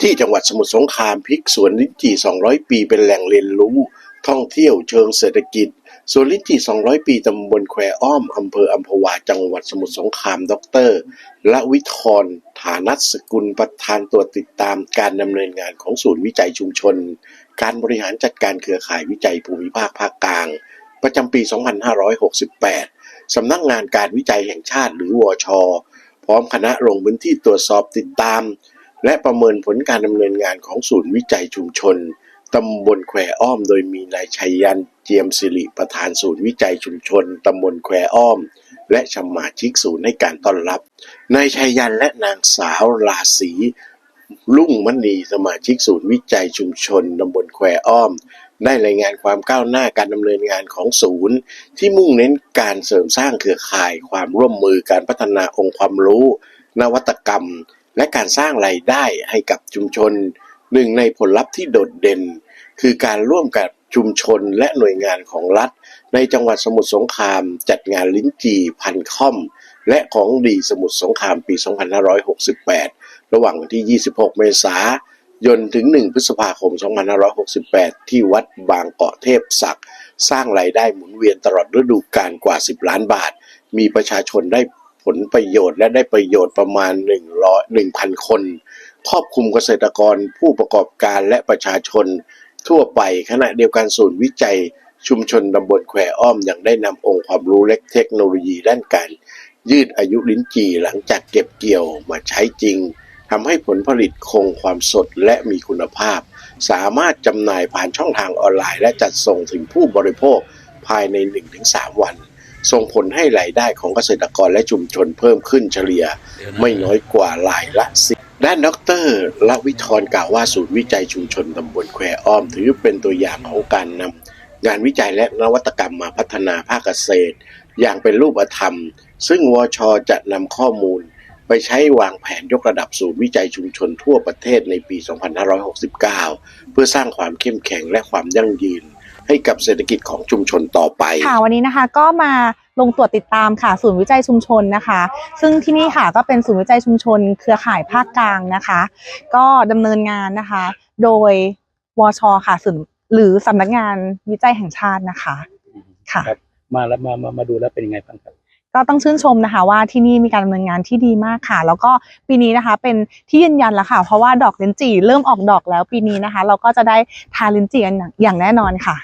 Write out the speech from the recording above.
ที่จังหวัดสมุทรสงครามพลิกสวนลิ้นจี่ 200 ปีเป็นแหล่งเรียนรู้ ท่องเที่ยวเชิงเศรษฐกิจสวนลิ้นจี่ 200 ปีตำบลแควอ้อมอำเภออัมพวาจังหวัดสมุทรสงครามดรละวิทรฐานัสกุลประธานตรวติดตามการดำเนินงานของศูนย์วิจัยชุมชน การบริหารจัดการเครือข่ายวิจัยภูมิภาคภาคกลาง ประจำปี 2568 สำนักงานการวิจัยแห่งชาติหรือวชพร้อมคณะลงพื้นที่ตรวจสอบติดตาม และประเมินผลการดำเนินงานของศูนย์วิจัยชุมชนตำบลแควอ้อม โดยมีนายชัยยันเจียมสิริประธานศูนย์วิจัยชุมชนตำบลแควอ้อม และสมาชิกศูนย์ให้การต้อนรับ นายชัยยันและนางสาวราศีลุ่งมณีสมาชิกศูนย์วิจัยชุมชนตำบลแควอ้อม ได้รายงานความก้าวหน้าการดำเนินงานของศูนย์ ที่มุ่งเน้นการเสริมสร้างเครือข่ายความร่วมมือการพัฒนาองค์ความรู้ นวัตกรรม และการสร้างรายได้ให้กับชุมชน หนึ่งในผลลัพธ์ที่โดดเด่น คือการร่วมกับชุมชนและหน่วยงานของรัฐ ในจังหวัดสมุทรสงคราม จัดงานลิ้นจีพันค่อม และของดีสมุทรสงครามปี 2568 ระหว่างวันที่ 26 เมษายนถึง 1 พฤษภาคม 2568 ที่วัดบางเกาะเทพศักดิ์สร้างรายได้หมุนเวียนตลอดฤดูกาลกว่า 10 ล้านบาท มีประชาชนได้ ลประโยชน์ และได้ประโยชน์ประมาณ 100 1,000 คน ครอบคลุมเกษตรกรผู้ประกอบการและประชาชน ทั่วไปขณะเดียวกันศูนย์วิจัย ชุมชนตำบลแควอ้อมยังได้นำองค์ความรู้และเทคโนโลยีด้านการยืดอายุลิ้นจี่หลังจากเก็บเกี่ยวมาใช้จริงทำให้ผลผลิตคงความสดและมีคุณภาพ สามารถจำหน่ายผ่านช่องทางออนไลน์ และจัดส่งถึงผู้บริโภคภายใน 1-3 วัน ส่งผลให้รายได้ของเกษตรกรและชุมชนเพิ่มขึ้นเฉลี่ย ไม่น้อยกว่ารายละสิบด้านดรละวิทรกล่าวว่าศูนย์วิจัยชุมชนตำบลแควอ้อม ถือเป็นตัวอย่างของการนำงานวิจัยและนวัตกรรมมาพัฒนาภาคเกษตร อย่างเป็นรูปธรรม ซึ่งวชจะนำข้อมูล ไปใช้วางแผนยกระดับศูนย์วิจัยชุมชนทั่วประเทศในปี 2569 เพื่อสร้างความเข้มแข็งและความยั่งยืน ให้กับเศรษฐกิจของชุมชนต่อไป ค่ะวันนี้นะคะก็มาลงตรวจติดตามค่ะ ศูนย์วิจัยชุมชนนะคะ ซึ่งที่นี่ค่ะก็เป็นศูนย์วิจัยชุมชน เครือข่ายภาคกลางนะคะ ก็ดำเนินงานนะคะ โดยวชค่ะศูนย์หรือสำนักงานวิจัยแห่งชาตินะคะค่ะครับมาแล้วมามามาดูแล้วเป็นยังไงบ้างครับก็ต้องชื่นชมนะคะว่าที่นี่มีการดำเนินงานที่ดีมากค่ะ แล้วก็ปีนี้นะคะเป็นที่ยืนยันแล้วค่ะ เพราะว่าดอกลิ้นจี่เริ่มออกดอกแล้วปีนี้นะคะ เราก็จะได้ทานลิ้นจี่กันอย่างอย่างแน่นอนค่ะ